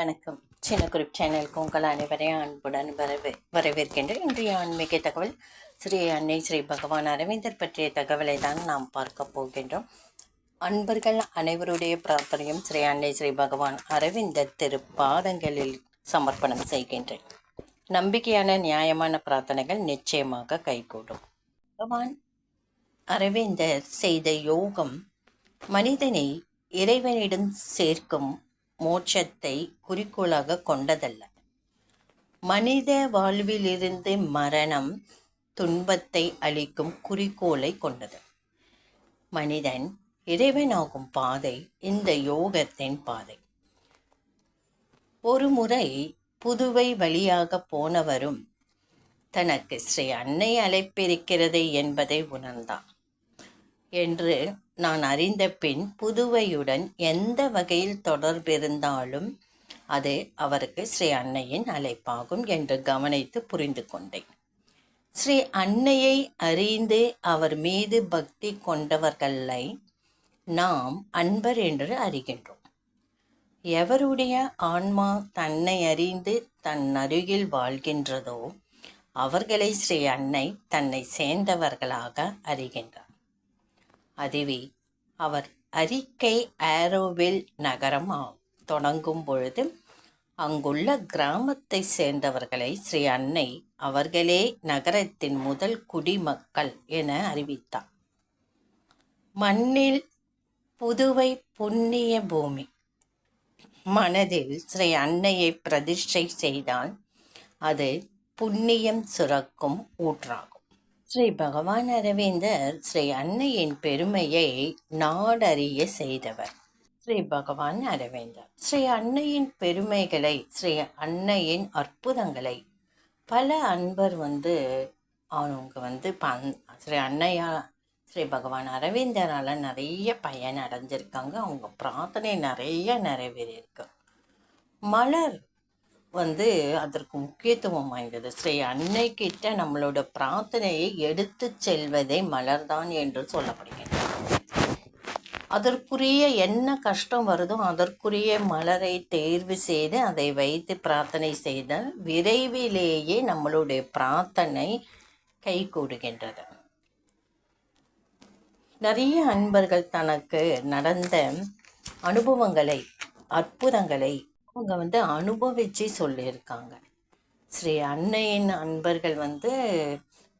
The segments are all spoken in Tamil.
வணக்கம். சின்ன குறிப் சேனலுக்கு உங்கள் அனைவரையும் அன்புடன் வரவே வரவேற்கின்றேன். இன்றைய ஆன்மீக தகவல் ஸ்ரீ அன்னை ஸ்ரீ பகவான் அரவிந்தர் பற்றிய தகவலை தான் நாம் பார்க்க போகின்றோம். அன்பர்கள் அனைவருடைய பிரார்த்தனையும் ஸ்ரீ அன்னை ஸ்ரீ பகவான் அரவிந்தர் திருப்பாதங்களில் சமர்ப்பணம் செய்கின்றேன். நம்பிக்கையான நியாயமான பிரார்த்தனைகள் நிச்சயமாக கைகூடும். பகவான் அரவிந்தர் செய்த யோகம் மனிதனை இறைவனிடம் சேர்க்கும் மோட்சத்தை குறிக்கோளாக கொண்டதல்ல. மனித வாழ்விலிருந்து மரணம் துன்பத்தை அளிக்கும் குறிக்கோளை கொண்டது. மனிதன் இறைவனாகும் பாதை இந்த யோகத்தின் பாதை. ஒரு முறை புதுவை வழியாக போனவரும் தனக்கு ஸ்ரீ அன்னை அழைப்பிருக்கிறது என்பதை உணர்ந்தார் என்று நான் அறிந்த பின் புதுவையுடன் எந்த வகையில் தொடர்பிருந்தாலும் அது அவருக்கு ஸ்ரீ அன்னையின் அழைப்பாகும் என்று கவனித்து புரிந்து கொண்டேன். ஸ்ரீ அன்னையை அறிந்து அவர் மீது பக்தி கொண்டவர்களை நாம் அன்பர் என்று அறிகின்றோம். எவருடைய ஆன்மா தன்னை அறிந்து தன் அருகில் வாழ்கின்றதோ அவர்களை ஸ்ரீ அன்னை தன்னை சேர்ந்தவர்களாக அறிகின்றார். அதுவே அவர் அறிக்கை ஆரோவில் நகரம் தொடங்கும் பொழுது அங்குள்ள கிராமத்தை சேர்ந்தவர்களை ஸ்ரீ அன்னை அவர்களே நகரத்தின் முதல் குடிமக்கள் என அறிவித்தார். மண்ணில் புதுவை புண்ணிய பூமி. மனதில் ஸ்ரீ அன்னையை பிரதிஷ்டை செய்தால் அது புண்ணியம் சுரக்கும் ஊற்றாகும். ஸ்ரீ பகவான் அரவிந்தர் ஸ்ரீ அன்னையின் பெருமையை நாடறிய செய்தவர். ஸ்ரீ பகவான் அரவிந்தர். ஸ்ரீ அன்னையின் பெருமைகளை ஸ்ரீ அன்னையின் அற்புதங்களை பல அன்பர் வந்து அவங்க வந்து பன் ஸ்ரீ அன்னையா ஸ்ரீ பகவான் அரவிந்தரால் நிறைய பயன் அடைஞ்சிருக்காங்க. அவங்க பிரார்த்தனை நிறைய நிறைவேறியிருக்கு. மலர் வந்து அதற்கு முக்கியத்துவம் வாய்ந்தது. ஸ்ரீ அன்னை கிட்ட நம்மளோட பிரார்த்தனையை எடுத்து செல்வதே மலர்தான் என்று சொல்லப்படுகிறது. அதற்குரிய என்ன கஷ்டம் வருதோ அதற்குரிய மலரை தேர்வு செய்து அதை வைத்து பிரார்த்தனை செய்தால் விரைவிலேயே நம்மளுடைய பிரார்த்தனை கைகூடுகின்றது. நிறைய அன்பர்கள் தனக்கு நடந்த அனுபவங்களை அற்புதங்களை அவங்க வந்து அனுபவிச்சு சொல்லியிருக்காங்க. ஸ்ரீ அன்னையின் அன்பர்கள் வந்து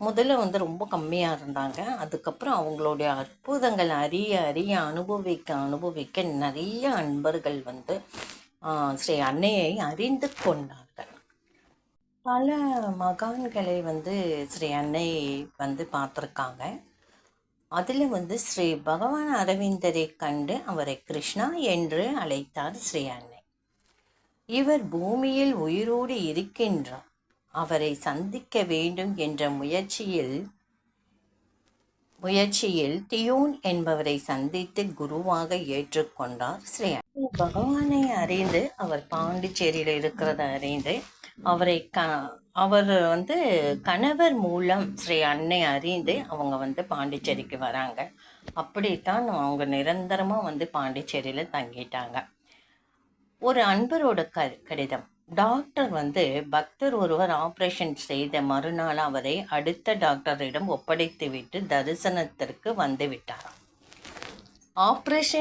முதல்ல வந்து ரொம்ப கம்மியாக இருந்தாங்க. அதுக்கப்புறம் அவங்களுடைய அற்புதங்கள் அறிய அறிய அனுபவிக்க அனுபவிக்க நிறைய அன்பர்கள் வந்து ஸ்ரீ அன்னையை அறிந்து கொண்டார்கள். பல மகான்களை வந்து ஸ்ரீ அன்னை வந்து பார்த்துருக்காங்க. அதில் வந்து ஸ்ரீ பகவான் அரவிந்தரை கண்டு அவரை கிருஷ்ணா என்று அழைத்தார் ஸ்ரீ அன்னை. இவர் பூமியில் உயிரோடு இருக்கின்றார். அவரை சந்திக்க வேண்டும் என்ற முயற்சியில் முயற்சியில் தியோன் என்பவரை சந்தித்து குருவாக ஏற்றுக்கொண்டார் ஸ்ரீ பகவானை அறிந்து அவர் பாண்டிச்சேரியில் இருக்கிறத அறிந்து அவரை க அவர் வந்து கணவர் மூலம் ஸ்ரீ அன்னை அறிந்து அவங்க வந்து பாண்டிச்சேரிக்கு வராங்க. அப்படித்தான் அவங்க நிரந்தரமாக வந்து பாண்டிச்சேரியில் தங்கிட்டாங்க. ஒரு அன்பரோட க கடிதம். டாக்டர் வந்து பக்தர் ஒருவர் ஆப்ரேஷன் செய்த மறுநாள் அவரை அடுத்த டாக்டரிடம் ஒப்படைத்துவிட்டு தரிசனத்திற்கு வந்து விட்டாராம்.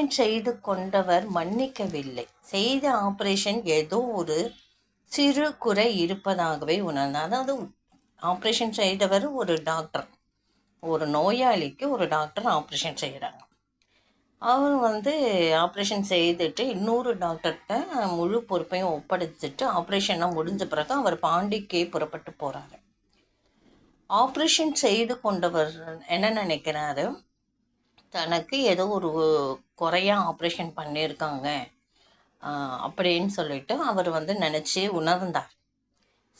செய்து கொண்டவர் மன்னிக்கவில்லை. செய்த ஆப்ரேஷன் ஏதோ ஒரு சிறு குறை இருப்பதாகவே உணர்ந்தார். அதாவது ஆப்ரேஷன் செய்தவர் ஒரு டாக்டர். ஒரு நோயாளிக்கு ஒரு டாக்டர் ஆப்ரேஷன் செய்கிறாங்க அவர் வந்து ஆப்ரேஷன் செய்துட்டு இன்னொரு டாக்டர்கிட்ட முழு பொறுப்பையும் ஒப்படைச்சிட்டு ஆப்ரேஷன்லாம் முடிஞ்ச பிறகு அவர் பாண்டிக்கே புறப்பட்டு போகிறாரு ஆப்ரேஷன் செய்து கொண்டவர் என்ன நினைக்கிறாரு? தனக்கு ஏதோ ஒரு குறையா ஆப்ரேஷன் பண்ணியிருக்காங்க அப்படின்னு சொல்லிட்டு அவர் வந்து நினச்சி உணர்ந்தார்.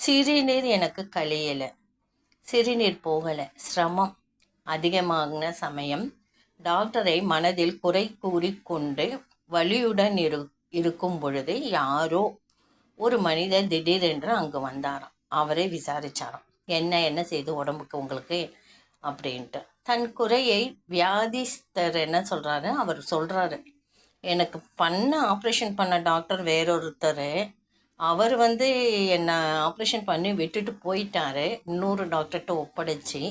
சிறுநீர் எனக்கு கழியலை சிறுநீர் போகலை சிரமம் அதிகமாகின சமயம் டாக்டரை மனதில் குறை கூறிக்கொண்டு வலியுடன் இரு இருக்கும் பொழுது யாரோ ஒரு மனிதர் திடீரென்று அங்கு வந்தாராம். அவரை விசாரிச்சாராம். என்ன என்ன செய்து உடம்புக்கு உங்களுக்கு? அப்படின்ட்டு. தன் குறையை வியாதிஸ்தர் என்ன சொல்கிறாரு அவர் சொல்கிறாரு எனக்கு பண்ண ஆப்ரேஷன் பண்ண டாக்டர் வேறொருத்தர். அவர் வந்து என்னை ஆப்ரேஷன் பண்ணி விட்டுட்டு போயிட்டாரு. இன்னொரு டாக்டர்கிட்ட ஒப்படைச்சி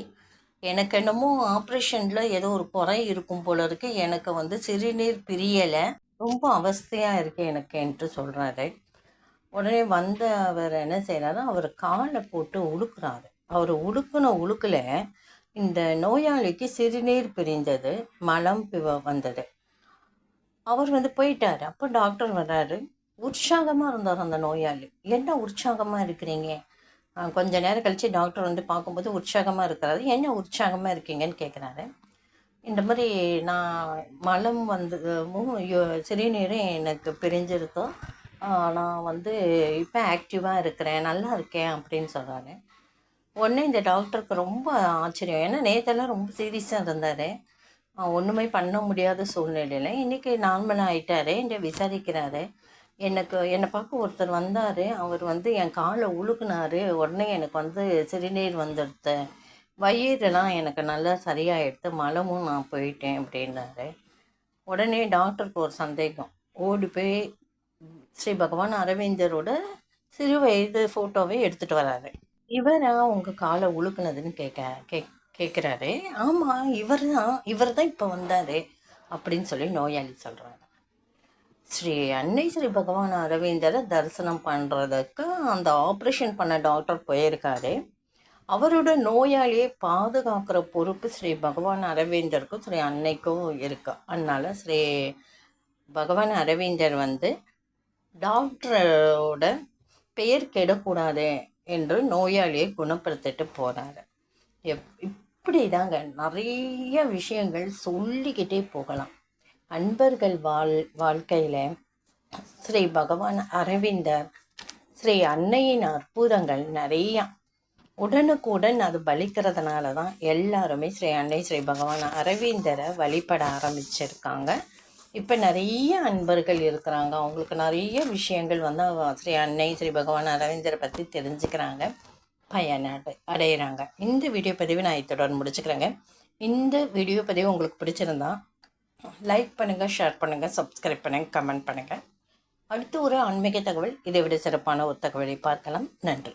எனக்கு என்னமோ ஆப்ரேஷனில் ஏதோ ஒரு குறை இருக்கும் போல இருக்கு. எனக்கு வந்து சிறுநீர் பிரியலை. ரொம்ப அவஸ்தையாக இருக்கு எனக்கு என்று சொல்கிறாரு உடனே வந்த அவர் என்ன செய்கிறாரு அவர் காலை போட்டு உழுக்குறாரு. அவர் உழுக்குன உழுக்கில் இந்த நோயாளிக்கு சிறுநீர் பிரிந்தது. மலம் பிவ வந்தது. அவர் வந்து போயிட்டார். அப்போ டாக்டர் வர்றாரு. உற்சாகமாக இருந்தார் அந்த நோயாளி. என்ன உற்சாகமாக இருக்கிறீங்க? கொஞ்ச நேரம் கழித்து டாக்டர் வந்து பார்க்கும்போது உற்சாகமாக இருக்கிறாரு. என்ன உற்சாகமாக இருக்கீங்கன்னு கேட்குறாரு இந்த மாதிரி நான் மலம் வந்து சிறுநீரும் எனக்கு பிரிஞ்சிருக்கும் நான் வந்து இப்போ ஆக்டிவாக இருக்கிறேன் நல்லா இருக்கேன் அப்படின்னு சொல்கிறாரு உடனே இந்த டாக்டருக்கு ரொம்ப ஆச்சரியம். ஏன்னா நேற்றெல்லாம் ரொம்ப சீரியஸாக இருந்தார். ஒன்றுமே பண்ண முடியாத சூழ்நிலையில். இன்றைக்கி நார்மலாக ஆகிட்டாரு என்ன விசாரிக்கிறாரு. எனக்கு என்னை பார்க்க ஒருத்தர் வந்தார். அவர் வந்து என் காலை உழுக்குனாரு உடனே எனக்கு வந்து சிறுநீர் வந்துடுது வயிறெல்லாம் எனக்கு நல்லா சரியாயிடுத்து. மலமும் நான் போயிட்டேன் அப்படின்னாரு. உடனே டாக்டருக்கு ஒரு சந்தேகம். ஓடி போய் ஸ்ரீ பகவான் அரவிந்தரோட சிறு வயது ஃபோட்டோவை எடுத்துகிட்டு வராரு. இவரா உங்கள் காலை உழுக்குனதுன்னு கேட்க கே கேட்குறாரு ஆமாம் இவர் தான் இவர் தான் இப்போ வந்தார் அப்படின்னு சொல்லி நோயாளி சொல்கிறாரு ஸ்ரீ அன்னை ஸ்ரீ பகவான் அரவிந்தரை தரிசனம் பண்ணுறதுக்கு அந்த ஆப்ரேஷன் பண்ண டாக்டர் போயிருக்காரு. அவரோட நோயாளியை பாதுகாக்கிற பொறுப்பு ஸ்ரீ பகவான் அரவிந்தருக்கும் ஸ்ரீ அன்னைக்கும் இருக்கு. அதனால் ஸ்ரீ பகவான் அரவிந்தர் வந்து டாக்டரோட பெயர் கெடக்கூடாது என்று நோயாளியை குணப்படுத்திட்டு போகிறாரு எப் இப்படி தாங்க நிறைய விஷயங்கள் சொல்லிக்கிட்டே போகலாம். அன்பர்கள் வாழ் வாழ்க்கையில் ஸ்ரீ பகவான் அரவிந்தர் ஸ்ரீ அன்னையின் அற்புதங்கள் நிறையா. உடனுக்குடன் அது பலிக்கிறதுனால தான் எல்லாருமே ஸ்ரீ அன்னை ஸ்ரீ பகவான் அரவிந்தரை வழிபட ஆரம்பிச்சிருக்காங்க. இப்போ நிறைய அன்பர்கள் இருக்கிறாங்க. அவங்களுக்கு நிறைய விஷயங்கள் வந்து ஸ்ரீ அன்னை ஸ்ரீ பகவான் அரவிந்தரை பற்றி தெரிஞ்சுக்கிறாங்க. பயன் அடை அடையிறாங்க. இந்த வீடியோ பதிவு நான் இத்துடன் முடிச்சுக்கிறேங்க. இந்த வீடியோ பதிவு உங்களுக்கு பிடிச்சிருந்தா லைக் பண்ணுங்கள் ஷேர் பண்ணுங்கள் சப்ஸ்கிரைப் பண்ணுங்கள் கமெண்ட் பண்ணுங்கள் அடுத்து ஒரு ஆன்மீக தகவல். இதை விட சிறப்பான ஒரு தகவலை பார்க்கலாம். நன்றி.